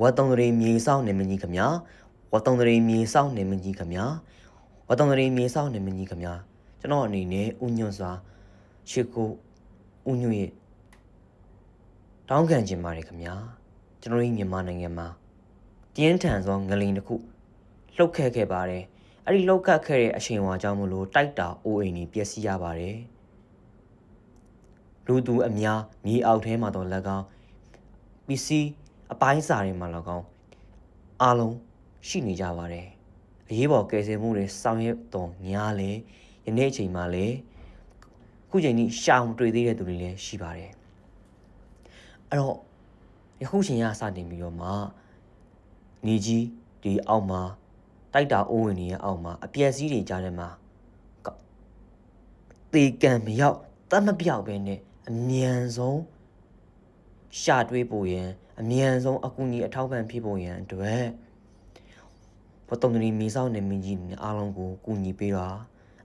ဝတ်တုံတရေမြေဆောင်နေမကြီးခမညာဝတ်တုံတရေမြေဆောင်နေမကြီးခမညာဝတ်တုံတရေမြေဆောင်နေမကြီးခမညာကျွန်တော်အနေနဲ့ဥညွန့်စွာရှစ်ကိုဥညွန့်ရဲ့တောင်းခံခြင်းပါတယ်ခမညာကျွန်တော်တို့မြန်မာနိုင်ငံမှာပြင်းထန်သောငလင်တစ်ခုလှုပ်ခတ်ခဲ့ပါတယ်အဲ့ဒီလှုပ်ခတ်ခဲ့တဲ့အချိန်ဝါကြောင့်မလို့တိုက်တာအိုးအိမ်ကြီးပျက်စီးရပါတယ်လူသူအများမြေအောက်ထဲမှာတော့၎င်းပစ္စည်း အပိုင်းစာတွေမှာ၎င်းအားလုံးရှိနေကြပါတယ်အရေးပေါ်ကယ်ဆယ်မှုတွေဆောင်ရွက်တော်ညာလေယနေ့အချိန်မှာလေခုချိန်ကြီးရှောင်တွေ့သေးတဲ့သူတွေလည်းရှိပါတယ်အဲ့တော့ယခုချိန်ကစတင်ပြီးတော့မှနေကြီးဒီအောက်မှာတိုက်တာအိုးဝင်နေရဲ့အောက်မှာအပျက်စီးတွေကြားထဲမှာတေကံမရောက်တတ်မပြောက်ပဲနဲ့အမြန်ဆုံး ရှာတွေးဖို့ရန်အမြန်ဆုံးအကူအညီအထောက်ပံ့ဖြစ်ဖို့ရန်အတွက်ဘတုံတရီမီဆောက်နေမင်းကြီးနဲ့အားလုံးကိုကူညီပေးတာ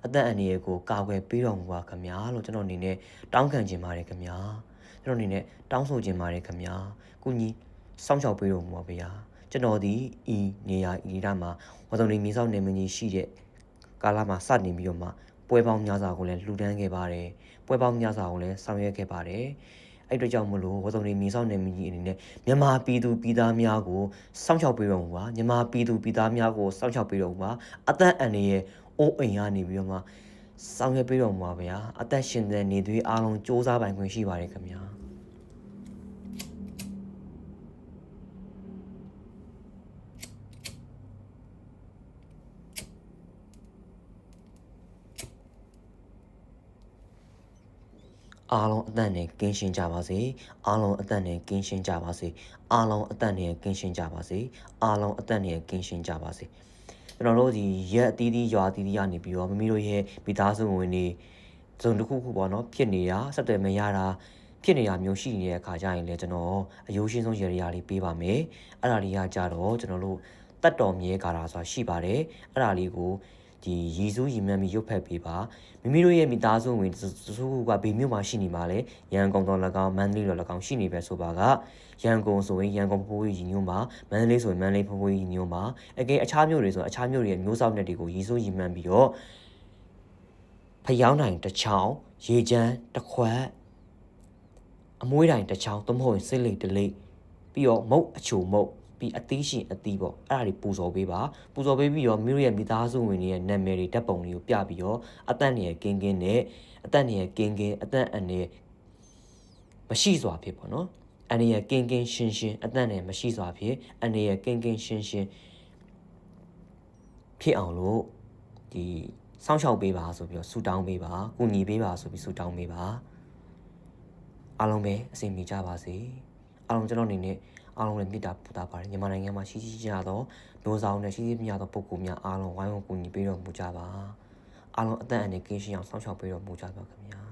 အသက်အန္တရာယ်ကိုကာကွယ်ပေးတော်မူပါခင်ဗျာလို့ကျွန်တော်အနေနဲ့တောင်းခံချင်ပါတယ်ခင်ဗျာကျွန်တော်အနေနဲ့တောင်းဆိုချင်ပါတယ်ခင်ဗျာကူညီစောင့်ရှောက်ပေးတော်မူပါဗျာကျွန်တော်ဒီဤနေရာဤဒါမှာဘတုံတရီမီဆောက်နေမင်းကြီးရှိတဲ့ကာလမှာစတင်ပြီးတော့မှပွဲပေါင်းများစွာကိုလည်းလှူဒန်းခဲ့ပါတယ်ပွဲပေါင်းများစွာကိုလည်းဆောင်ရွက်ခဲ့ပါတယ် အဲ့အတွက်ကြောင့်မလို့ဝစုံနေမြေဆောင်နေမကြီးအနေနဲ့မြန်မာပြည်သူပြည်သားများကိုစောင့်ရှောက်ပေးတော်မူပါမြန်မာပြည်သူပြည်သားများကိုစောင့်ရှောက်ပေးတော်မူပါအသက်အန္တရာယ်အိုးအိမ်ကနေပြီးတော့မှဆောင်ရွက်ပေးတော်မူပါဗျာအသက်ရှင်တဲ့နေသွေးအားလုံးစ조사ပိုင်ခွင့်ရှိပါတယ်ခင်ဗျာ အားလုံးအသက်နဲ့ကင်းရှင်းကြပါစေအားလုံးအသက်နဲ့ကင်းရှင်းကြပါစေအားလုံးအသက်နဲ့ကင်းရှင်းကြပါစေအားလုံးအသက်နဲ့ကင်းရှင်းကြပါစေကျွန်တော်တို့ဒီရက်အသီးသီးရွာအသီးသီးကနေပြီးတော့မိမိတို့ရဲ့မိသားစုဝင်တွေစုံတစ်ခုခုပေါ့နော်ဖြစ်နေတာဆက်သွယ်မရတာဖြစ်နေတာမျိုးရှိနေတဲ့အခါကျရင်လည်းကျွန်တော်အယိုးရှင်းဆုံးရေရာလေးပေးပါမယ်အဲ့ဒါလေးကကြတော့ကျွန်တော်တို့တတ်တော်မြဲကာတာဆိုတာရှိပါတယ်အဲ့ဒါလေးကို ဒီရည်စူးရည်မှန်းပြီးရုပ်ဖက်ပေးပါမိမိတို့ရဲ့မိသားစုဝင်စုစုကဘေမျိုးမှာရှိနေမှာလဲရန်ကုန်တော်၎င်းမန္တလေးတော်၎င်းရှိနေပဲဆိုပါကရန်ကုန်ဆိုရင်ရန်ကုန်ဖိုးကြီးညို့မှာမန္တလေးဆိုရင်မန္တလေးဖိုးကြီးညို့မှာအကဲအခြားမြို့တွေဆိုအခြားမြို့တွေရဲ့မျိုးစောက်နယ်တွေကိုရည်စူးရည်မှန်းပြီးတော့ဖျောင်းနိုင်တစ်ချောင်းရေချမ်းတစ်ခွက်အမွှေးတိုင်တစ်ချောင်းသို့မဟုတ်စစ်လိတ်တလိတ်ပြီးတော့မုတ်အချိုမုတ် ပြီးအသေးရှင်အသီးပေါ့အဲ့ဒါတွေပူဇော်ပေးပါပူဇော်ပေးပြီးတော့မိတို့ရဲ့မိသားစုဝင်တွေရဲ့နာမည်တွေဓာတ်ပုံတွေကိုပြပြီးတော့အသက်နေရကင်းကင်းနဲ့အသက်နေရကင်းကင်းအသက်အနေမရှိစွာဖြစ်ပေါ့နော်အနေရကင်းကင်းရှင်းရှင်းအသက်နဲ့မရှိစွာဖြစ်အနေရကင်းကင်းရှင်းရှင်းဖြစ်အောင်လို့ဒီစောင့်ရှောက်ပေးပါဆိုပြီးတော့ဆူတောင်းပေးပါကူညီပေးပါဆိုပြီးဆူတောင်းပေးပါအားလုံးပဲအဆင်ပြေကြပါစေအားလုံးကျွန်တော်အနေနဲ့ အားလုံးလည်းမေတ္တာပူတာပါတယ်မြန်မာနိုင်ငံမှာရှိရှိကြသောမျိုးဆောင်နဲ့ရှိရှိမြသောပုဂ္ဂိုလ်များအားလုံးဝိုင်းဝန်းကူညီပေးတော်မူကြပါအားလုံးအသက်အန္တရာယ်ကင်းရှင်းအောင်စောင့်ရှောက်ပေးတော်မူကြပါခင်ဗျာ